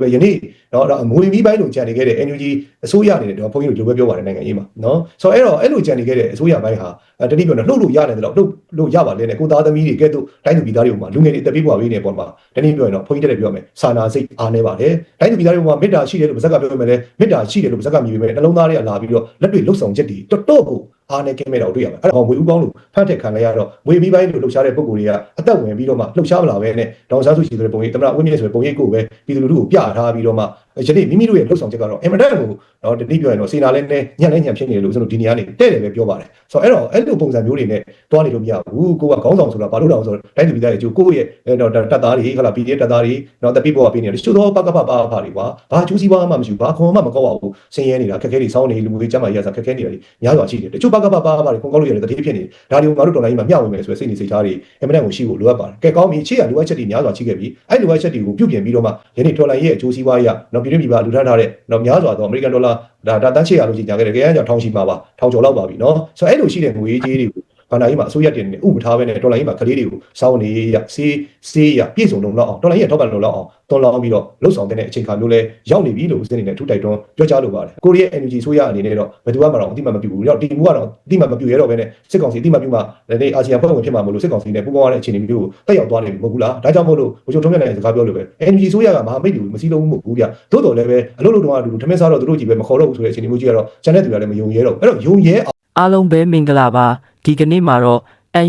ပဲယနေ့နော်ဒါငွေပြီးပိုင်းလို့ကြံနေခဲ့တဲ့ NUG အစိုးရအနေနဲ့တော့ဘုန်းကြီးတို့လိုပဲပြောပါတယ်နိုင်ငံရေးမှာနော်ဆိုတော့အဲ့တော့အဲ့လိုကြံနေခဲ့တဲ့အစိုးရပိုင်းဟာတတိပြောတော့လှုပ်လို့ရတယ်တော့လှုပ်လို့ရပါလေနဲ့ကိုသားသမီးတွေကဲ့သို့တိုင်းသူပြည်သားတွေပေါ်မှာလူငယ်တွေတက်ပြီးပွားပေးနေပေါ်မှာတတိပြောရင်တော့ဘုန်းကြီးတက်ပြောမယ်စာနာစိတ်အားနေပါတယ်တိုင်းသူပြည်သားတွေပေါ်မှာမေတ္တာရှိတယ်လို့ပါဇက်ကပြောမယ်လေမေတ္တာရှိတယ်လို့ပါဇက်ကမြည်ပေးမယ်နှလုံးသားတွေကလာပြီးတော့လက်တွေလှုပ်ဆောင်ချက်တွေတော်တော်ကို အားနဲ့ကင်းမဲ့တော့တွေ့ရမှာအဲ့တော့ငွေဥကောင်းလို့ဖတ်ထက်ခံလိုက်ရတော့ငွေပြီးပိုင်းလို့လှုပ်ရှားတဲ့ပုံကိုယ်တွေကအသက်ဝင်ပြီးတော့မှလှုပ်ရှားမလာပဲနဲ့ဒေါန်ဆန်းစုကြည်ဆိုတဲ့ပုံရိပ်တမရဝင်းမြင့်ဆိုတဲ့ပုံရိပ်ကိုပဲပြည်သူလူထုကိုပြထားပြီးတော့မှ ယနေ့မိမိတို့ရဲ့လှုပ်ဆောင်ချက်ကတော့အင်မတန်ကိုတော့ဒီနေ့ပြောရင်တော့စေနာလဲနဲ့ညံ့လဲညံ့ဖြစ်နေတယ်လို့ကျွန်တော်ဒီနေရာနေတဲ့တယ်ပဲပြောပါတယ်ဆိုတော့အဲ့တော့အဲ့လိုပုံစံမျိုးတွေနဲ့တွားနေလို့မရဘူးကိုကခေါင်းဆောင်ဆိုတာဘာလို့တော့ဆိုတော့တိုင်းသူပြည်သားတွေကျိုးကိုယ့်ရဲ့တော့တပ်သားတွေခလာ PDF တပ်သားတွေတော့တပိပေါ်ကပေးနေတယ်တချို့တော့ပကပပါပါတွေကွာဘာကျိုးစီးပွားမှမရှိဘူးဘာခွန်မှမကောက်အောင်ဆင်းရဲနေတာခက်ခဲတွေစောင်းနေလူမျိုးတွေကျမ်းမာရစားခက်ခဲနေတာတွေများစွာရှိတယ်တချို့ပကပပါပါတွေခွန်ကောက်လို့ရတယ်တတိဖြစ်နေဒါတွေကိုငါတို့တော်လိုင်းမှာမျှဝေမယ်ဆိုတဲ့စိတ်နေစိတ်ထားတွေအင်မတန်ကိုရှိဖို့လိုအပ်ပါတယ်ကဲကောင်းပြီအခြေရလိုအပ်ချက်တွေများစွာရှိခဲ့ပြီအဲ့လိုအပ်ချက်တွေကိုပြုပြင်ပြီးတော့မှယနေ့တော်လိုင်းရဲ့အကျိုးစီးပွားရတော့ပြည်တွင်းပြည်ပလူထမ်းထားတဲ့နော်များစွာသောအမေရိကန်ဒေါ်လာဒါတန်ချေရလို့ကြီးညာခဲ့တယ်။ကြဲကြောင့်ထောင်ချီမှာပါထောင်ကျော်လောက်ပါပြီနော်။ဆိုတော့အဲ့လိုရှိတဲ့ငွေကြေးတွေကို ဘာသာရေးမှာအစိုးရတင်နေဥပထားပဲနဲ့ဒေါ်လာရေးမှာကလေးတွေကိုစောင်းနေရစေးစေးရပြည့်စုံလုံးလောက်အောင်ဒေါ်လာရေးထောက်ပံ့လုံးလောက်အောင်တွန်းလောင်းပြီးတော့လှုပ်ဆောင်တဲ့အချိန်ခါမျိုးလဲရောက်နေပြီလို့ဦးစင်းနေနဲ့ထူတိုက်တွန်းပြောကြားလိုပါတယ်ကိုရီးယား energy ဆိုရအနေနဲ့တော့ဘယ်သူမှမတော့အတိမမပြဘူးတော့ဒီမူကတော့အတိမမပြရတော့ဘဲနဲ့စစ်ကောင်စီအတိမပြမှလည်းအာဆီယံဖွဲ့ဝင်ဖြစ်မှာမလို့စစ်ကောင်စီနဲ့ပူးပေါင်းရတဲ့အခြေအနေမျိုးကိုတက်ရောက်သွားနေပြီမဟုတ်ဘူးလားဒါကြောင့်မို့လို့ဘုချုပ်ထုံးမြတ်နိုင်စကားပြောလို့ပဲ energy ဆိုရကမဟာမိတ်တွေမစည်းလုံးဘူးမဟုတ်ဘူးဗျသို့တော်လည်းပဲအလုပ်လုပ်တော့အတူတူထမင်းစားတော့သူတို့ကြီးပဲမခေါ်တော့ဘူးဆိုတဲ့အခြေအနေမျိုးကြီးကတော့ကျန်တဲ့သူတွေကလည်းမယုံရဲတော့အဲ့တော့ယုံရဲ အောင်အားလုံးပဲမင်္ဂလာပါဒီကနေ့မှာတော့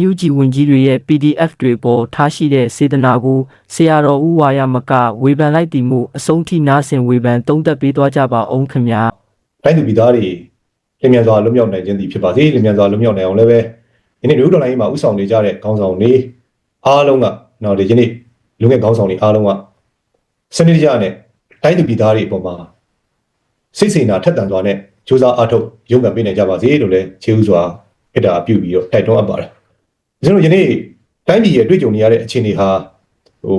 UNG ဝင်ကြီးတွေရဲ့ PDF တွေပေါ်ထားရှိတဲ့စေတနာကိုဆရာတော်ဦးဝါရမကဝေဖန်လိုက်တည်မှုအဆုံးထိနားဆင်ဝေဖန်သုံးသပ်ပေးသွားကြပါအောင်ခင်ဗျာတိုင်းသူပြည်သားတွေလျင်မြန်စွာလွတ်မြောက်နိုင်ခြင်းသည်ဖြစ်ပါစေလျင်မြန်စွာလွတ်မြောက်နိုင်အောင်လည်းပဲဒီနေ့လူတော်လိုင်းမှာဥဆောင်နေကြတဲ့ခေါင်းဆောင်တွေအားလုံးကနော်ဒီနေ့လူငယ်ခေါင်းဆောင်တွေအားလုံးကစနစ်တကျနဲ့တိုင်းသူပြည်သားတွေအပေါ်မှာစိတ်စိမ်နာထက်သန်စွာနဲ့ ကြိုးစားအားထုတ်ရုန်းကန်ပေးနိုင်ကြပါစေလို့လည်းခြေဥစွာပြတာပြုပြီးတော့တိုက်တွန်းအပ်ပါတယ်ကျွန်တော်ယနေ့တိုင်းပြည်ရဲ့တွေ့ကြုံနေရတဲ့အခြေအနေဟာဟို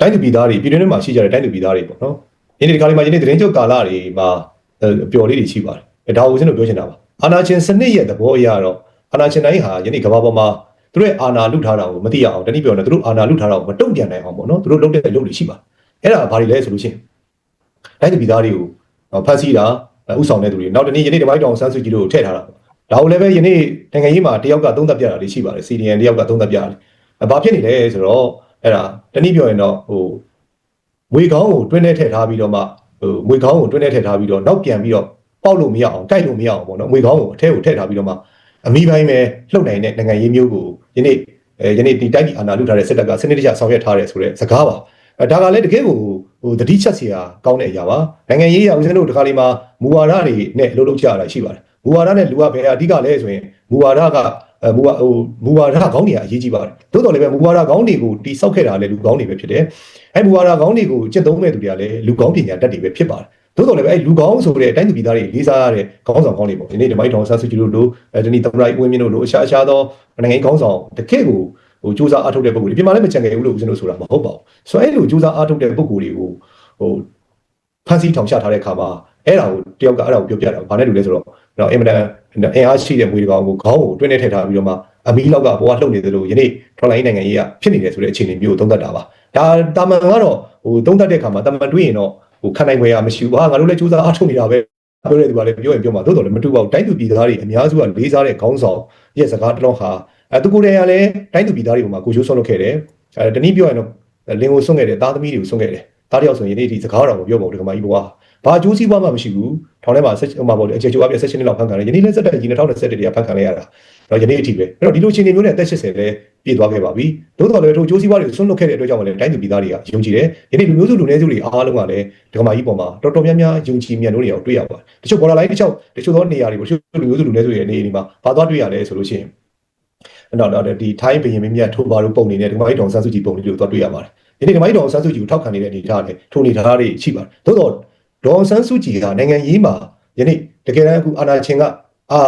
တိုင်းသူပြည်သားတွေပြည်တွင်းထဲမှာရှိကြတဲ့တိုင်းသူပြည်သားတွေပေါ့နော်ယနေ့ဒီခါလေးမှာယနေ့သတင်းချုပ်ကာလတွေမှာအပျော်လေးတွေရှိပါတယ်ဒါကိုကျွန်တော်ပြောချင်တာပါအာနာချင်းစနစ်ရဲ့သဘောအရတော့အာနာချင်းတိုင်းဟာယနေ့ကမ္ဘာပေါ်မှာသူတို့ရဲ့အာနာလုထားတာကိုမသိရအောင်တနည်းပြောရင်သူတို့အာနာလုထားတာကိုမတုံ့ပြန်နိုင်အောင်ပေါ့နော်သူတို့လုပ်တဲ့လုပ်တွေရှိပါတယ်အဲ့ဒါဘာတွေလဲဆိုလို့ရှိရင်တိုင်းသူပြည်သားတွေကိုဖန်ဆီးတာ ဥဆောင်တဲ့သူတွေနောက်တနေ့ယနေ့ဒီမိုက်တောင်ဆန်းစုကြည်တို့ကိုထည့်ထားတာပေါ့ဒါကိုလည်းပဲယနေ့နိုင်ငံရေးမှာတယောက်ကသုံးသပ်ပြတာတွေရှိပါတယ် CDN တယောက်ကသုံးသပ်ပြတယ်။ဘာဖြစ်နေလဲဆိုတော့အဲ့ဒါတနည်းပြောရင်တော့ဟိုငွေကောင်းကိုတွင်းထဲထည့်ထားပြီးတော့မှဟိုငွေကောင်းကိုတွင်းထဲထည့်ထားပြီးတော့နောက်ပြန်ပြီးတော့ပေါက်လို့မရအောင်တိုက်လို့မရအောင်ပေါ့နော်ငွေကောင်းကိုအထဲကိုထည့်ထားပြီးတော့မှအမိပိုင်းပဲလှုပ်နိုင်တဲ့နိုင်ငံရေးမျိုးကိုယနေ့အဲယနေ့ဒီတိုက်ပြည်အာဏာလုထားတဲ့စစ်တပ်ကစနစ်တကျဆောင်ရွက်ထားတယ်ဆိုတဲ့စကားပါအဲဒါကလည်းတကယ်ကို ဟိုတတိချက်စီဟာကောင်းတဲ့အရာပါနိုင်ငံရေးအရဦးဇင်းတို့ဒီခါလေးမှာမူဝါဒတွေနဲ့လှုပ်လှုပ်ကြရတာရှိပါတယ်မူဝါဒနဲ့လူကဘယ်အဓိကလဲဆိုရင်မူဝါဒကမူဝါဟိုမူဝါဒကောင်းတွေအရေးကြီးပါတယ်သို့တော်လည်းပဲမူဝါဒကောင်းတွေကိုတိစောက်ခဲ့တာလည်းလူကောင်းတွေပဲဖြစ်တယ်အဲမူဝါဒကောင်းတွေကိုကျင့်သုံးမဲ့သူတွေကလည်းလူကောင်းပညာတတ်တွေပဲဖြစ်ပါတယ်သို့တော်လည်းပဲအဲလူကောင်းဆိုတဲ့အတိုင်းသူပြည်သားတွေလေးစားရတဲ့ခေါင်းဆောင်ကောင်းတွေပေါ့ဒီနေ့ဒီမိုက်တောင်ဆန်းစုကြည်တို့လိုအဲဒီနေ့သမ္မတဦးဝင်းမြင့်တို့လိုအခြားအခြားသောနိုင်ငံခေါင်းဆောင်တကယ့်ကို ဟိုစူးစမ်းအားထုတ်တဲ့ပုံကိုဒီပြင်မှာလည်းမကြံခဲ့ဘူးလို့ဦးဇင်းတို့ဆိုတာမဟုတ်ပါဘူးဆိုတော့အဲ့လိုစူးစမ်းအားထုတ်တဲ့ပုံကိုတွေကိုဟိုဖန်ဆီးထောင်ချထားတဲ့အခါမှာအဲ့ဒါကိုတယောက်ကအဲ့ဒါကိုပြောပြတာဘာနဲ့တူလဲဆိုတော့တော့အင်မတန်အင်အားရှိတဲ့မွေးကောင်ကိုခေါင်းကိုတွင်းနေထည့်ထားပြီးတော့မှအမီလောက်ကဘောကလှုပ်နေသလိုယနေ့ထွန်လိုင်းနိုင်ငံရေးကဖြစ်နေတယ်ဆိုတဲ့အခြေအနေမျိုးကိုသုံးသပ်တာပါဒါတာမန်ကတော့ဟိုသုံးသပ်တဲ့အခါမှာတာမန်တွေးရင်တော့ဟိုခံနိုင်ွယ်ရမရှိဘူးဟာငါတို့လည်းစူးစမ်းအားထုတ်နေတာပဲပြောတဲ့သူကလည်းပြောရင်ပြောမှာသို့တော်လည်းမတူပါဘူးတိုင်းသူပြည်သားတွေအများစုကလေးစားတဲ့ခေါင်းဆောင်ရဲ့စကားတလုံးဟာ အဲသူကိုယ်တိုင်ကလည်းတိုင်းသူပြည်သားတွေပေါ်မှာကိုချိုးဆွန့်လုပ်ခဲ့တယ်အဲတနည်းပြောရင်တော့လင်ကိုဆွန့်ခဲ့တယ်သားသမီးတွေကိုဆွန့်ခဲ့တယ်သားတယောက်ဆိုရင်ဒီစကားတော်ကိုပြောပါဦးဒီကမာကြီးဘွားဘာကျိုးစီးပွားမှမရှိဘူးထောင်ထဲမှာဆက်ဟိုမှာပေါ့လေအခြေချိုအပြည့်16နှစ်လောက်ဖန်ခံတယ်ယနေ့လည်းစက်တက်ကြီး2021တည်းကဖန်ခံလိုက်ရတာတော့ယနေ့အထိပဲအဲ့တော့ဒီလိုအခြေအနေမျိုးနဲ့အသက်80လည်းပြည့်သွားခဲ့ပါပြီသို့တော်လည်းထိုကျိုးစီးပွားတွေကိုဆွန့်လွတ်ခဲ့တဲ့အတွက်ကြောင့်လည်းတိုင်းသူပြည်သားတွေကယုံကြည်တယ်ယနေ့လူမျိုးစုလူနည်းစုတွေအားလုံးကလည်းဒီကမာကြီးပေါ်မှာတော်တော်များများယုံကြည်မြတ်လို့တွေအောင်တွေ့ရပါတယ်တချို့ border line တချို့တချို့သောနေရာတွေတချို့လူမျိုးစုလူနည်းစုတွေအနေနဲ့မှာဘာသွားတွေ့ရလဲဆိုလို့ရှိရင် တော့တော့ဒီထိုင်းဘရင်မင်းမြတ်ထိုဘာတို့ပုံနေတဲ့ဒီကမာကြီးတောင်ဆန်းစုကြည်ပုံလေးတွေကိုသွားတွေ့ရပါတယ်ယနေ့ဒီကမာကြီးတောင်ဆန်းစုကြည်ကိုထောက်ခံနေတဲ့အနေအထားနဲ့ထိုနေထားတွေရှိပါတယ်သို့တော့ဒေါ်ဆန်းစုကြည်ကနိုင်ငံရေးမှာယနေ့တကယ်တမ်းအခုအာဏာရှင်ကအာ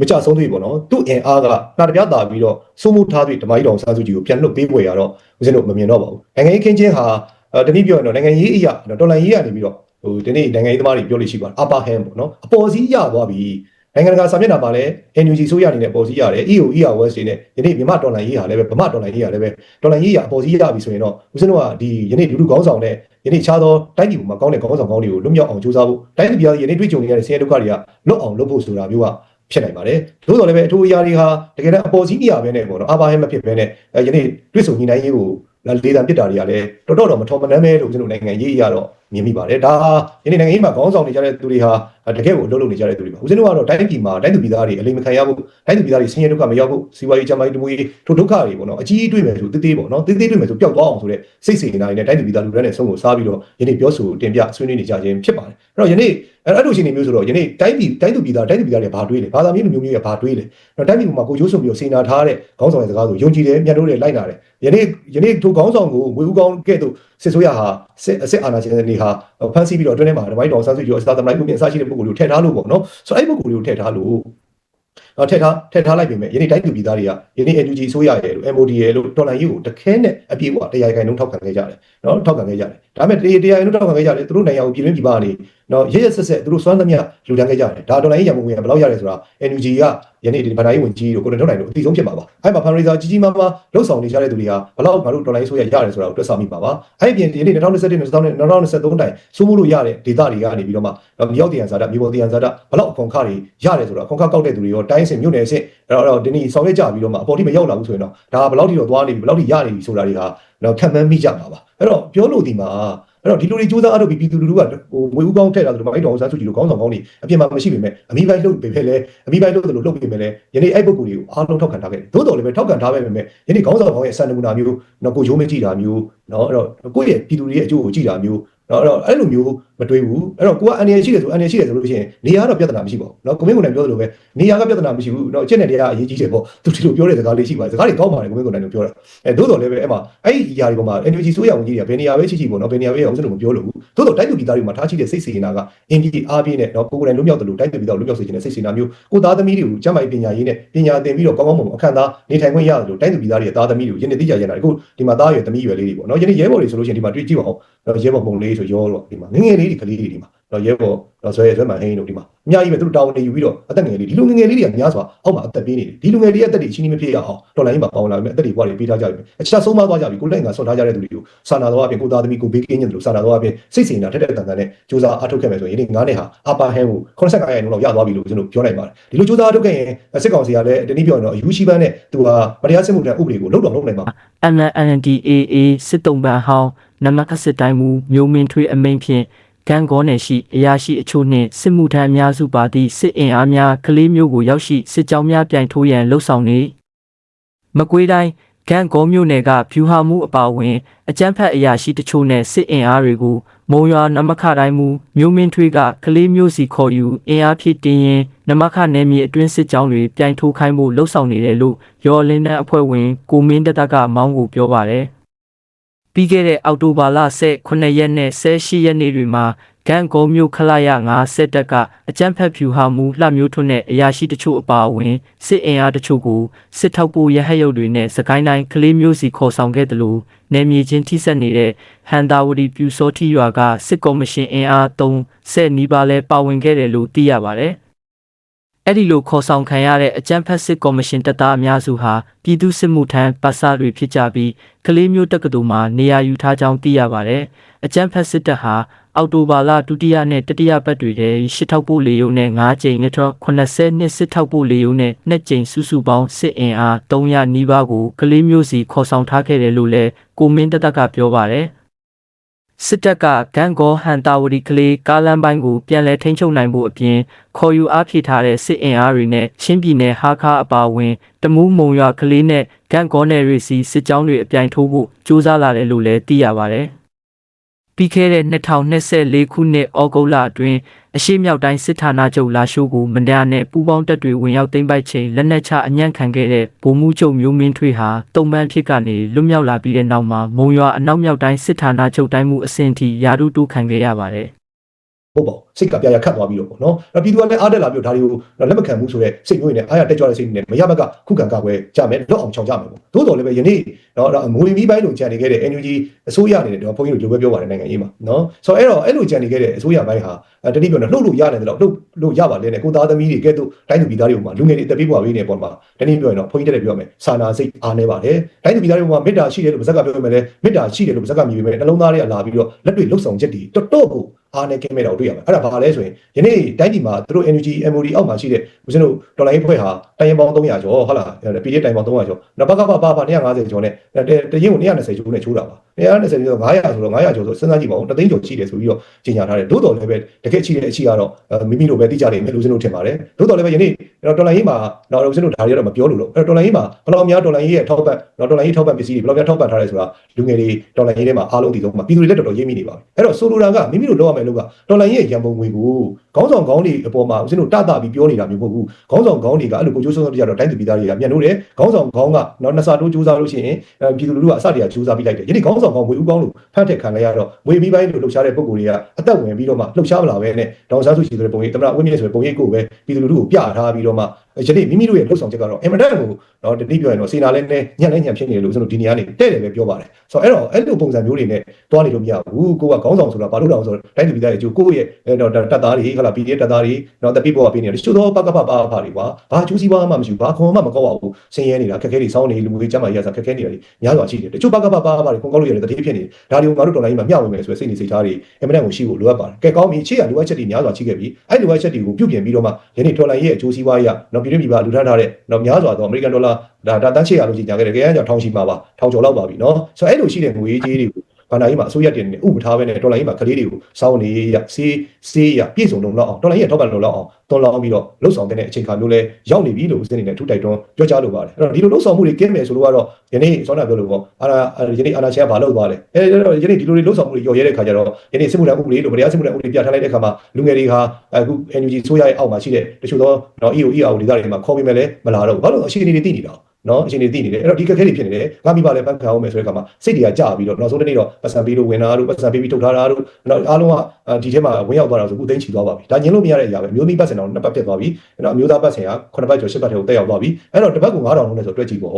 မကြဆုံးသေးပေါ့နော်သူ့အင်အားကနာတပြားတာပြီးတော့စိုးမိုးထားပြီးဓမ္မကြီးတော်ဆန်းစုကြည်ကိုပြန်လွတ်ပေးပွေရတော့ဦးဇင်းတို့မမြင်တော့ပါဘူးနိုင်ငံရေးခင်းချင်းဟာတနည်းပြောရင်တော့နိုင်ငံရေးအရာတော်လန်ရေးရနေပြီးတော့ဟိုဒီနေ့နိုင်ငံရေးသမားတွေပြောလို့ရှိပါတယ်အပါဟန်ပေါ့နော်အပေါ်စီးရသွားပြီ နိုင်ငံတကာစာမျက်နှာမှာလည်း NUG ဆိုရအနေနဲ့ပေါ်စည်းရတယ် EO ERWS တွေနဲ့ယနေ့မြန်မာဒေါ်လာရေးဟာလည်းပဲဗမာဒေါ်လာရေးဟာလည်းပဲဒေါ်လာရေးရအပေါ်စည်းရပြီဆိုရင်တော့ဦးဇင်းတို့ကဒီယနေ့လူလူကောင်းဆောင်နဲ့ယနေ့ခြားသောတိုင်းပြည်မှာကောင်းတဲ့ကောင်းဆောင်ကောင်းတွေကိုလွတ်မြောက်အောင်ကြိုးစားဖို့တိုင်းပြည်ပြည်ယနေ့တွေ့ကြုံနေရတဲ့ဆင်းရဲဒုက္ခတွေကလွတ်အောင်လုပ်ဖို့ဆိုတာမျိုးကဖြစ်နိုင်ပါတယ်။သို့တော်လည်းပဲအထူးအရာတွေဟာတကယ်တော့အပေါ်စီးနေရပဲနဲ့ပေါ့နော်။အာဘာဟဲမဖြစ်ပဲနဲ့အဲယနေ့တွေ့ဆုံညှိနှိုင်းရေးကိုလေတံပစ်တာတွေကလည်းတော်တော်တော့မထော်မနှမ်းပဲလို့ကျွန်တော်နိုင်ငံရေးအရတော့ မြင်မိပါတယ်။ဒါဟာယနေ့နိုင်ငံရေးမှာခေါင်းဆောင်နေကြတဲ့သူတွေဟာတကယ်ကိုအလုပ်လုပ်နေကြတဲ့သူတွေပါ။ဦးဇင်းတို့ကတော့တိုင်းပြည်မှာတိုင်းသူပြည်သားတွေအလိမ်မခံရဖို့တိုင်းသူပြည်သားတွေဆင်းရဲဒုက္ခမရောက်ဖို့စီးပွားရေးချမ်းသာရေးတမွေးထိုဒုက္ခတွေပေါ့နော်အကြီးအတွေ့မယ်ဆိုတေးသေးပေါ့နော်တေးသေးတွေ့မယ်ဆိုပျောက်သွားအောင်ဆိုတဲ့စိတ်စေတနာတွေနဲ့တိုင်းသူပြည်သားလူတွေနဲ့ဆုံးကိုစားပြီးတော့ယနေ့ပြောဆိုတင်ပြဆွေးနွေးနေကြခြင်းဖြစ်ပါတယ်။အဲ့တော့ယနေ့အဲ့အဲ့လိုရှင်နေမျိုးဆိုတော့ယနေ့တိုင်းပြည်တိုင်းသူပြည်သားတိုင်းသူပြည်သားတွေဘာတွေးလဲဘာသာမျိုးလူမျိုးမျိုးတွေဘာတွေးလဲတော့တိုင်းပြည်မှာကိုကျိုးဆိုပြီးတော့စေနာထားတဲ့ခေါင်းဆောင်ရဲ့စကားဆိုယုံကြည်တယ်မြတ်လို့တယ်လိုက်နာတယ်ယနေ့ယနေ့ထိုခေါင်းဆောင်ကိုဝေဦးကောင်းကဲ့သို့စစ်ဆိုးရဟာစစ်စစ်အာဏာရှင်တွေဟာဖမ်းဆီးပြီးတော့အတွင်းထဲမှာဓမ္မိုက်တော်ဆန်းစုကြည်ရောစတာသမလိုက်မှုပြင်အစရှိတဲ့ပုဂ္ဂိုလ်တွေကိုထည့်ထားလို့ပေါ့နော်ဆိုတော့အဲ့ပုဂ္ဂိုလ်တွေကိုထည့်ထားလို့တော့ထည့်ထားထည့်ထားလိုက်ပြီမဲ့ယနေ့တိုင်းသူပြည်သားတွေကယနေ့ NUG ဆိုရရဲလို့ MOD ရဲလို့တော်လိုင်းကြီးကိုတခဲနဲ့အပြေအဝတရားခိုင်နှုန်းထောက်ခံခဲ့ကြတယ်နော်ထောက်ခံခဲ့ကြတယ်ဒါပေမဲ့တရားတရားခိုင်နှုန်းထောက်ခံခဲ့ကြတယ်သူတို့နိုင်ငံကိုပြည်တွင်းပြည်ပကနေနော်ရရဆက်ဆက်သူတို့စွမ်းသမျှလူတန်းခဲ့ကြတယ်ဒါတော်လိုင်းကြီးရမုံဝင်ဘယ်လောက်ရတယ်ဆိုတာ NUG ကယနေ့ဒီဗဏ္ဍာရေးဝန်ကြီးတို့ကိုယ်တော်နိုင်တို့အသိဆုံးဖြစ်မှာပါအဲ့မှာဖန်ရီဇာကြီးကြီးမားမားလှုပ်ဆောင်နေကြတဲ့သူတွေကဘယ်လောက်ငါတို့တော်လိုင်းဆိုရရတယ်ဆိုတာကိုတွက်ဆမိပါပါအဲ့ဒီပြင်ဒီနေ့2021 2023တိုင်စိုးမိုးလို့ရတဲ့ဒေသတွေကနေပြီးတော့မှမြောက်တရန်ဇာတာမြေပေါ်တရန်ဇာတာဘယ်လောက်အခွန်ခတွေရတယ်ဆိုတာအခွန်ခကောက်တဲ့သူတွေရောတိုင်းစင်မြို့နယ်စင်အဲ့တော့ဒီနေ့ဆောင်ရွက်ကြပြီးတော့မှအပေါ်ထိမရောက်လာဘူးဆိုရင်တော့ဒါဘယ်လောက်ထိတော့သွားနေပြီဘယ်လောက်ထိရနေပြီဆိုတာတွေဟာတော့ခံမှန်းမိကြမှာပါအဲ့တော့ပြောလို့ဒီမှာ အဲ့တော့ဒီလူတွေစူးစမ်းအလုပ်ပြီးပြည်သူလူထုကဟိုငွေဥကောင်းထည့်တာဆိုတော့မိုက်တော်ဆန်းစုကြည်လိုကောင်းဆောင်ကောင်းနေအပြင်မှာမရှိပေမဲ့အမိပိုင်းလှုပ်ပေမဲ့လည်းအမိပိုင်းလှုပ်တယ်လို့လှုပ်ပေမဲ့လည်းယနေ့အဲ့ပုဂ္ဂိုလ်တွေကိုအားလုံးထောက်ခံထားခဲ့တယ်သို့တော်လည်းပဲထောက်ခံထားပဲပေမဲ့ယနေ့ကောင်းဆောင်ကောင်းရဲ့စံနမူနာမျိုးတော့ကိုရိုးမကြည့်တာမျိုးနော်အဲ့တော့ကိုယ့်ရဲ့ပြည်သူတွေရဲ့အကျိုးကိုကြည့်တာမျိုးနော်အဲ့တော့အဲ့လိုမျိုးမတွေးဘူးအဲ့တော့ကိုကအန်ရရှိတယ်ဆိုအန်ရရှိတယ်ဆိုလို့ရှိရင်နေရာကတော့ပြဿနာမရှိပါဘူးနော်ကိုမင်းကိုနိုင်ပြောသလိုပဲနေရာကပြဿနာမရှိဘူးနော်အချက်နဲ့တရားအရေးကြီးတယ်ပေါ့သူဒီလိုပြောတဲ့စကားလေးရှိပါတယ်စကားတွေကောင်းပါတယ်ကိုမင်းကိုနိုင်လို့ပြောတာအဲသို့တော်လည်းပဲအဲ့မှာအဲ့ဒီအရာတွေပေါ်မှာ NUG ဆိုးရအောင်ကြီးတွေကဘယ်နေရာပဲရှိရှိပေါ့နော်ဘယ်နေရာပဲအောင်စလို့မပြောလို့ဘူးသို့တော်တိုက်သူပြည်သားတွေမှာထားရှိတဲ့စိတ်စေနာကအင်ဒီအားပြည့်နဲ့နော်ကိုကိုနိုင်လွတ်မြောက်တယ်လို့တိုက်သူပြည်သားလွတ်မြောက်စေချင်တဲ့စိတ်စေနာမျိုးကိုသားသမီးတွေကိုကျမ်းမာရေးပညာရေးနဲ့ပညာသင်ပြီးတော့ကောင်းကောင်းမွန်မွန်အခမ်းသားနေထိုင်ခွင့်ရတယ်လို့တိုက်သူပြည်သားတွေရဲ့သားသမီးတွေကိုယနေ့သိကြရတာအခုဒီမှာသားရွယ်သမီးရွယ်လေးတွေပေါ့နော်ယနေ့ရဲဘော်တွေဆိုလို့ရှိရင်ဒီမှာတွေ့ကြည့်ပါအောင်နော်ရဲဘော်ပုံလေးဆိုရောတော့ဒီမှာငငယ်လေးတွေကလေးတွေဒီမှာတော့ရဲဘော်တော့ဆွဲဆွဲမှန်ဟင်းတို့ဒီမှာအများကြီးပဲသူတို့တာဝန်တွေယူပြီးတော့အသက်ငယ်လေးဒီလူငငယ်လေးတွေကများစွာအောက်မှာအသက်ပေးနေတယ်ဒီလူငယ်လေးရဲ့အသက်တွေအချင်းချင်းမဖြစ်ရအောင်တော်လိုင်းမှာပေါင်းလာပြီအသက်တွေဘွားတွေပေးထားကြပြီအချက်ဆုံးမသွားကြပြီကိုလက်ငါဆွတ်ထားကြတဲ့သူတွေကိုစာနာတော်အပြင်ကိုသားသမီးကိုဘေးကင်းညင်တယ်လို့စာနာတော်အပြင်စိတ်စေနာထက်တဲ့တန်တန်နဲ့စူးစမ်းအားထုတ်ခဲ့မယ်ဆိုရင်ဒီ9နှစ်ဟာအပါဟန်ကို85ရာခိုင်နှုန်းလောက်ရသွားပြီလို့ကျွန်တော်ပြောနိုင်ပါတယ်ဒီလိုစူးစမ်းအားထုတ်ခဲ့ရင်စစ်ကောင်စီကလည်းတနည်းပြောရင်တော့အယူရှိပန်းနဲ့သူကမတရားစစ်မှုတမ်းဥပဒေကိုလုံတော်လုံနိုင်ပါ NNDAA စစ်တုံးပန်ဟောင်းနမခစစ်တိုင်းမူမျိုးမင်းထွေးအမိန်ဖြင့် ကံကောနယ်ရှိအရာရှိအချို့နှင့်စစ်မှုထမ်းအများစုပါသည့်စစ်အင်အားများကလေးမျိုးကိုရောက်ရှိစစ်ကြောင်းများပြိုင်ထိုးရန်လှုံ့ဆော်နေမကွေးတိုင်းကံကောမြို့နယ်ကဖြူဟာမှုအပါအဝင်အကြမ်းဖက်အရာရှိတချို့နဲ့စစ်အင်အားတွေကိုမုံရွာနမခတိုင်းမူမျိုးမင်းထွေးကကလေးမျိုးစီခေါ်ယူအင်အားဖြည့်တင်ရင်နမခနယ်မြေအတွင်းစစ်ကြောင်းတွေပြိုင်ထိုးခိုင်းဖို့လှုံ့ဆော်နေတယ်လို့ရော်လင်းတဲ့အဖွဲ့ဝင်ကိုမင်းတတကမောင်းကိုပြောပါတယ် ပြီးခဲ့တဲ့အောက်တိုဘာလ18ရက်နဲ့18ရက်နေ့တွေမှာဂန်ကုန်းမြို့ခလာရ9စစ်တပ်ကအကြမ်းဖက်ဖြူဟာမှုလှမျိုးထွန်းတဲ့အရာရှိတချို့အပါအဝင်စစ်အင်အားတချို့ကိုစစ်ထောက်ပိုရဟတ်ရုပ်တွေနဲ့စကိုင်းတိုင်းကလေးမျိုးစီခေါ်ဆောင်ခဲ့တယ်လို့နယ်မြေချင်းထိစပ်နေတဲ့ဟန်တာဝတီပြူစောတိရွာကစစ်ကော်မရှင်အင်အား3ဆယ်နီးပါးလဲပါဝင်ခဲ့တယ်လို့သိရပါတယ်။ အဲ့ဒီလိုခေါ်ဆောင်ခံရတဲ့အကြမ်းဖက်စစ်ကော်မရှင်တပ်သားအများစုဟာပြည်သူစစ်မှုထမ်းပတ်စာတွေဖြစ်ကြပြီးကလေးမျိုးတက္ကသိုလ်မှာနေရာယူထားကြောင်းသိရပါတယ်။အကြမ်းဖက်စစ်တပ်ဟာအော်တိုဘာလဒုတိယနဲ့တတိယပတ်တွေထဲရှစ်ထောက်ပို့လေယုံနဲ့9ကြိမ်နဲ့တော့80နှစ်စစ်ထောက်ပို့လေယုံနဲ့2ကြိမ်စုစုပေါင်းစစ်အင်အား300နီးပါးကိုကလေးမျိုးစီခေါ်ဆောင်ထားခဲ့တယ်လို့လည်းကိုမင်းတတကပြောပါတယ် စစ်တပ်ကဂန်ဂောဟန်တာဝတီကလေးကားလမ်းပိုင်းကိုပြန်လည်ထိန်းချုပ်နိုင်ဖို့အပြင်ခေါ်ယူအားဖြည့်ထားတဲ့စစ်အင်အားတွေနဲ့ချင်းပြည်နယ်ဟာခါအပါအဝင်တမူးမုံရွာကလေးနဲ့ဂန်ဂောနယ်ရီစီစစ်ကြောင်းတွေအပြိုင်ထိုးဖို့စူးစမ်းလာတယ်လို့လည်းသိရပါတယ် ပြီးခဲ့တဲ့2024ခုနှစ်ဩဂုတ်လအတွင်းအရှိမြောက်တိုင်းစစ်ဌာနချုပ်လာရှိုးကိုမန္တရာနဲ့ပူးပေါင်းတပ်တွေဝင်ရောက်သိမ်းပိုက်ချိန်လက်နက်ချအညံ့ခံခဲ့တဲ့ဗိုလ်မှူးချုပ်မျိုးမင်းထွေးဟာတုံပန်းဖြစ်ကနေလွတ်မြောက်လာပြီးတဲ့နောက်မှာမုံရွာအနောက်မြောက်တိုင်းစစ်ဌာနချုပ်တိုင်းမှုအဆင့်ထိယာရုတိုးခံခဲ့ရပါတယ်ဟုတ်ပေါ့စိတ်ကပြရခတ်သွားပြီးတော့ပေါ့နော်အဲ့ပြည်သူကလည်းအားတက်လာပြီးတော့ဒါတွေကိုလက်မခံဘူးဆိုတဲ့စိတ်မျိုးတွေနဲ့အားရတက်ကြွတဲ့စိတ်တွေနဲ့မရဘက်ကခုခံကာကွယ်ကြမယ်လွတ်အောင်ချောင်ကြမယ်ပေါ့သို့တော်လည်းပဲယနေ့နော်ဒါငွေမီးပိုင်းလိုကြံနေခဲ့တဲ့ NUG အစိုးရအနေနဲ့တော့ဘုန်းကြီးတို့လိုပဲပြောပါတယ်နိုင်ငံရေးမှာနော်ဆိုတော့အဲ့တော့အဲ့လိုကြံနေခဲ့တဲ့အစိုးရပိုင်းဟာတတိပြောနေလှုပ်လို့ရတယ်တော့လှုပ်လို့ရပါလေနဲ့ကိုသားသမီးတွေကဲ့သို့တိုင်းသူပြည်သားတွေပေါ်မှာလူငယ်တွေတက်ပြီးပွားပေးနေပေါ်မှာတနည်းပြောရင်တော့ဘုန်းကြီးတက်တယ်ပြောမယ်စာနာစိတ်အားနေပါတယ်တိုင်းသူပြည်သားတွေပေါ်မှာမေတ္တာရှိတယ်လို့ပါဇက်ကပြောမယ်လေမေတ္တာရှိတယ်လို့ပါဇက်ကမြည်ပေးမယ်နှလုံးသားတွေကလာပြီးတော့လက်တွေ့လှုပ်ဆောင်ချက်တွေတော်တော်ကိုအားနဲ့ကင်းမဲ့တော့တွေ့ရမယ်အဲ့ဒါဘာလဲဆိုရင်ယနေ့တိုင်းပြည်မှာသူတို့ NUG MOD အောက်မှာရှိတဲ့ဦးဇင်းတို့ဒေါ်လာရေးဖွဲ့ဟာတိုင်ရင်ပေါင်း300ကျော်ဟုတ်လား PDF တိုင်ပေါင်း300ကျော်နောက်ဘက်ကပါပါပါ250ကျော်နဲ့တရင်ကို220ကျော်နဲ့ချိုးတာပါ 220ကျော်900ဆိုတော့900ကျော်ဆိုစဉ်းစားကြည့်ပါဦးတသိန်းကျော်ရှိတယ်ဆိုပြီးတော့ကြီးညာထားတယ်သို့တော်လည်းပဲတကယ်ရှိတဲ့အချိကတော့မိမိတို့ပဲသိကြလိမ့်မယ်လို့ဦးဇင်းတို့ထင်ပါတယ်သို့တော်လည်းပဲယနေ့ဒေါ်လာရေးမှာတော့ဦးဇင်းတို့ဒါတွေတော့မပြောလို့လို့အဲ့ဒေါ်လာရေးမှာဘယ်လောက်များဒေါ်လာရေးရဲ့ထောက်ပံ့ဒေါ်လာရေးထောက်ပံ့ပစ္စည်းတွေဘယ်လောက်များထောက်ပံ့ထားလဲဆိုတာလူငယ်တွေဒေါ်လာရေးထဲမှာအားလုံးဒီဆုံးမှာပြည်သူတွေလည်းတော်တော်ရင်းမိနေပါပြီအဲ့တော့ဆိုလိုတာကမိမိတို့လောက်ရမယ်လို့ကဒေါ်လာရေးရဲ့ရန်ပုံငွေကို ခေါင်းဆောင်ခေါင်းတွေအပေါ်မှာဦးဇင်းတို့တတပြီးပြောနေတာမျိုးမဟုတ်ဘူးခေါင်းဆောင်ခေါင်းတွေကအဲ့လိုကိုကျိုးဆုံးဆုံးတရားတော့တိုင်းသူပြည်သားတွေကမြန်လို့တယ်ခေါင်းဆောင်ခေါင်းကနော်နှစ်ဆတိုးစူးစမ်းလို့ရှိရင်ပြည်သူလူထုကအစတည်းကစူးစမ်းပြီးလိုက်တယ်ယနေ့ခေါင်းဆောင်ခေါင်းငွေဦးကောင်းလို့ဖတ်ထက်ခံလိုက်ရတော့ငွေပြီးပိုင်းလို့လှုပ်ရှားတဲ့ပုံကိုယ်တွေကအသက်ဝင်ပြီးတော့မှလှုပ်ရှားမလာပဲနဲ့ဒေါန်ဆန်းစုကြည်ဆိုတဲ့ပုံရိပ်တမရဝင်းမြင့်ဆိုတဲ့ပုံရိပ်ကိုပဲပြည်သူလူထုကိုပြထားပြီးတော့မှ ယနေ့မိမိတို့ရဲ့လှုပ်ဆောင်ချက်ကတော့အင်မတန်ကိုနော်တတိပြောရင်တော့စေနာလဲနဲ့ညံ့လဲညံ့ဖြစ်နေတယ်လို့ဦးဇင်းတို့ဒီနေရာနေတဲ့တယ်ပဲပြောပါတယ်ဆိုတော့အဲ့တော့အဲ့လိုပုံစံမျိုးတွေနဲ့တွားနေလို့မရဘူးကိုကခေါင်းဆောင်ဆိုတာဘာလို့လဲဆိုတော့တိုင်းသူပြည်သားရဲ့အကျိုးကိုယ့်ရဲ့တော့တပ်သားတွေဟုတ်လား PDF တပ်သားတွေနော်တပိဘောကပေးနေတယ်တချို့တော့ပကပပါပါတွေကွာဘာကျူးစီးပွားမှမရှိဘူးဘာခွန်မှမကောက်ပါဘူးဆင်းရဲနေတာခက်ခဲတွေစောင်းနေလူငွေကျမ်းမာရစားခက်ခဲနေတာတွေများစွာရှိတယ်တချို့ပကပပါပါတွေခွန်ကောက်လို့ရတယ်တတိဖြစ်နေတယ်ဒါတွေကိုငါတို့ဒေါ်လာကြီးမှာမျှဝေမယ်ဆိုရယ်စိတ်နေစိတ်ထားတွေအင်မတန်ကိုရှိဖို့လိုအပ်ပါတယ်ကဲကောင်းပြီအခြေရလိုအပ်ချက်တွေများစွာရှိခဲ့ပြီအဲ့လိုအပ်ချက်တွေကိုပြုပြင်ပြီးတော့မှယနေ့ဒေါ်လာရဲ့အကျိုးစီးပွားရနော်ပြည်တွင်းပြည်ပလူထမ်းထားတဲ့နော်များစွာသောအမေရိကန်ဒေါ်လာဒါဒါတန်းချေရလို့ကြီးညာခဲ့တယ်ကြရကြောင်ထောင်ရှိမှာပါထောင်ကျော်လောက်ပါပြီနော်ဆိုတော့အဲ့လိုရှိတဲ့ငွေကြေးတွေကို ဘာနာကြီးမှာအစိုးရတင်နေဥပထားပဲနဲ့ဒေါ်လာကြီးမှာကလေးတွေကိုစောင်းနေရစေးစေးရပြည့်စုံလုံးလောက်အောင်ဒေါ်လာကြီးထောက်ပံ့လုံးလောက်အောင်တွန်းလောင်းပြီးတော့လှုပ်ဆောင်တဲ့အချိန်ခါမျိုးလဲရောက်နေပြီလို့ဦးစင်းနေနဲ့ထူတိုက်တွန်းပြောကြားလိုပါတယ်အဲ့တော့ဒီလိုလှုပ်ဆောင်မှုတွေကင်းမယ်ဆိုလို့ကတော့ယနေ့စောနာပြောလို့ပေါ့အာယနေ့အာနာချေကဘာလုပ်သွားလဲအဲယနေ့ဒီလိုတွေလှုပ်ဆောင်မှုတွေရော်ရဲတဲ့ခါကျတော့ယနေ့စစ်မှုထမ်းဥပဒေလို့ဗတရားစစ်မှုထမ်းဥပဒေပြထားလိုက်တဲ့ခါမှာလူငယ်တွေဟာအခု NUG ဆိုရရဲ့အောက်မှာရှိတဲ့တချို့သောတော့ EO EAO ဒေသတွေမှာခေါ်ပြီးမဲ့လဲမလာတော့ဘူးဘာလို့အခြေအနေတွေသိနေတာ နော်အချိန်တွေတည်နေတယ်အဲ့တော့ဒီကက်ခဲတွေဖြစ်နေတယ်ငါမိဘလည်းပန်းခံအောင်မယ်ဆိုတဲ့အခါမှာစိတ်တွေကကြာပြီးတော့နောက်ဆုံးတစ်နေ့တော့ပတ်စံပေးလို့ဝင်တာတို့ပတ်စံပေးပြီးထုတ်ထားတာတို့နောက်အားလုံးကဒီထဲမှာဝင်ရောက်သွားတာဆိုအခုသိမ်းချီသွားပါပြီဒါညင်လို့မရတဲ့အရာပဲမျိုးသမီးပတ်စံတော့နှစ်ပတ်ပြတ်သွားပြီအဲ့တော့အမျိုးသားပတ်စံက9ပတ်ကျော်10ပတ်ထဲကိုတက်ရောက်သွားပြီအဲ့တော့တစ်ပတ်က9000လုံးနဲ့ဆိုတွက်ကြည့်ပေါ့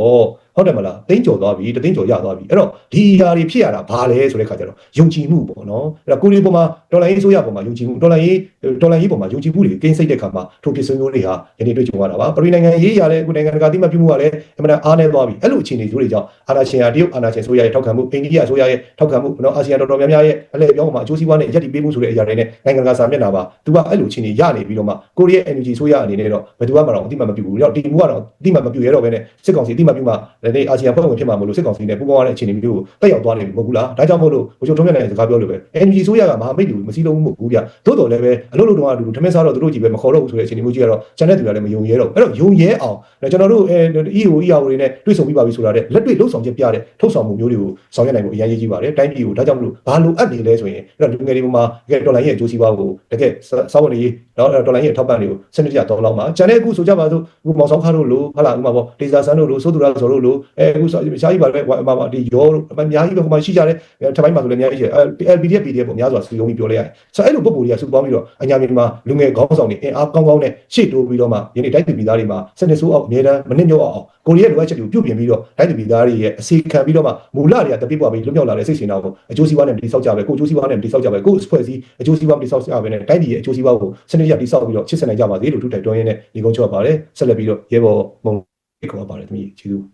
ဟုတ်တယ်မလားသိန်းကျော်သွားပြီတသိန်းကျော်ရသွားပြီအဲ့တော့ဒီအရာတွေဖြစ်ရတာဘာလဲဆိုတဲ့ခါကျတော့ယုံကြည်မှုပေါ့နော်အဲ့တော့ကိုရီပေါ်မှာဒေါ်လာရေးဆိုရပေါ်မှာယုံကြည်မှုဒေါ်လာရေးဒေါ်လာရေးပေါ်မှာယုံကြည်မှုတွေကင်းစိတ်တဲ့ခါမှာထိုဖြစ်စဉ်မျိုးတွေဟာယနေ့တွေ့ကြုံရတာပါပရိနိုင်ငံရေးရလဲအခုနိုင်ငံတကာတိမှတ်ပြုမှုကလည်းအမှန်တန်အားနည်းသွားပြီအဲ့လိုအခြေအနေမျိုးတွေကြောင့်အာဏာရှင်ဟာတရုတ်အာဏာရှင်ဆိုရရဲ့ထောက်ခံမှုအိန္ဒိယဆိုရရဲ့ထောက်ခံမှုနော်အာဆီယံတော်တော်များများရဲ့အလဲပြောင်းမှာအကျိုးစီးပွားနဲ့ရည်တည်ပေးမှုဆိုတဲ့အရာတွေနဲ့နိုင်ငံတကာစာမျက်နှာပါသူကအဲ့လိုအခြေအနေရနေပြီးတော့မှကိုရီးယား energy ဆိုရအနေနဲ့တော့ဘယ်သူမှမတော့အတိမမပြုဘူးတော့တီမူကတော့အတိမမပြုရတော့ဘဲနဲ့စစ်ကောင်စီအတိမပြုမှလည်းအာဆီယံဖွဲ့ဝင်ဖြစ်မှာမလို့စစ်ကောင်စီနဲ့ပူးပေါင်းရတဲ့အခြေအနေမျိုးကိုတက်ရောက်သွားနေပြီမဟုတ်ဘူးလားဒါကြောင့်မို့လို့ဘိုးချုပ်ထုံးမြတ်နိုင်စကားပြောလို့ပဲ energy ဆိုရကမဟာမိတ်တွေမစည်းလုံးမှုမဟုတ်ဘူးဗျသို့တော်လည်းပဲအလုပ်လုပ်တော့အတူတူထမင်းစားတော့သူတို့ကြည့်ပဲမခေါ်တော့ဘူးဆိုတဲ့အခြေအနေမျိုးကြီးကတော့ကျန်တဲ့သူတွေကလည်းမယုံရဲတော့အဲ့တော့ယုံရဲအောင်ကျွန်တော်တို့အဲ EO EO တွေနဲ့တွေ့ဆုံပြီးပါပြီဆိုတာတဲ့လက်တွေ့လှုပ်ဆောင်ချက်ပြတဲ့ထုတ်ဆောင်မှုမျိုးတွေကိုဆောင်ရွက်နိုင်ဖို့အရင်ရေးကြည့်ပါတယ်တိုင်းပြည်ကိုဒါကြောင့်မလို့ဘာလို့အပ်နေလဲဆိုရင်အဲ့တော့လူငယ်တွေပေါ်မှာတကယ်ဒေါ်လာရဲ့အကျိုးစီးပွားကိုတကယ်စောဝင်ရေးနော်ဒေါ်လာရဲ့ထောက်ပံ့တွေကိုစနစ်တကျတော်လောက်မှာကျန်တဲ့အခုဆိုကြပါစို့အခုမောင်ဆောင်ခါတို့လို့ဟာလာဥမာပေါ့ဒေဇာဆန်တို့လို့စိုးသူရဆိုတို့လို့အဲအခုရှားကြီးပါပဲဟိုမှာဒီရောတို့အများကြီးပဲဟိုမှာရှိကြတယ်ထပိုင်းမှာဆိုလည်းအများကြီးရှိတယ် LPDF PDF ပေါ့များစွာစီယုံပြီးပြောလိုက်ရတယ်ဆိုတော့အဲ့လိုပုံပုံတွေကစုပေါင်းပြီးတော့အညာမြေမှာလူငယ်ခေါင်းဆောင်တွေအင်အားကောင်းကောင်းနဲ့ရှေ့တိုးပြီးတော့မှယနေ့တိုက်ပြည်သားတွေမှာစနစ်ဆိုးအောင်အမြဲတမ်းမနစ်မြုပ်အောင်ကိုရီးယားလိုအပ်ချက်တွေကိုပြုပြင်ပြီးတော့တိုက်ပြည်သားတွေရဲ့အစီခံပြီးတော့မှမူလတွေကတပိပွားပြီးလွတ်မြောက်လာတဲ့စိတ်ရှင်တော်ကိုအကျိုးစီးပွားနဲ့တိစောက်ကြပဲကိုအကျိုးစီးပွားနဲ့တိစောက်ကြပဲကိုအဖွဲ့အစည်းအကျိုးစီးပွားတိစောက်ကြပဲနဲ့တိုက်ပြည်ရဲ့အကျိုးစီးပွားကိုစနစ်ရတိစောက်ပြီးတော့ချစ်စနိုင်ကြပါစေလို့ထူထိုက်တွန်းရင်းနဲ့ဒီကုန်းချောပါတယ်ဆက်လက်ပြီးတော့ရဲဘော်မုံခေါ်ပါတယ်တမီးကျေးဇူး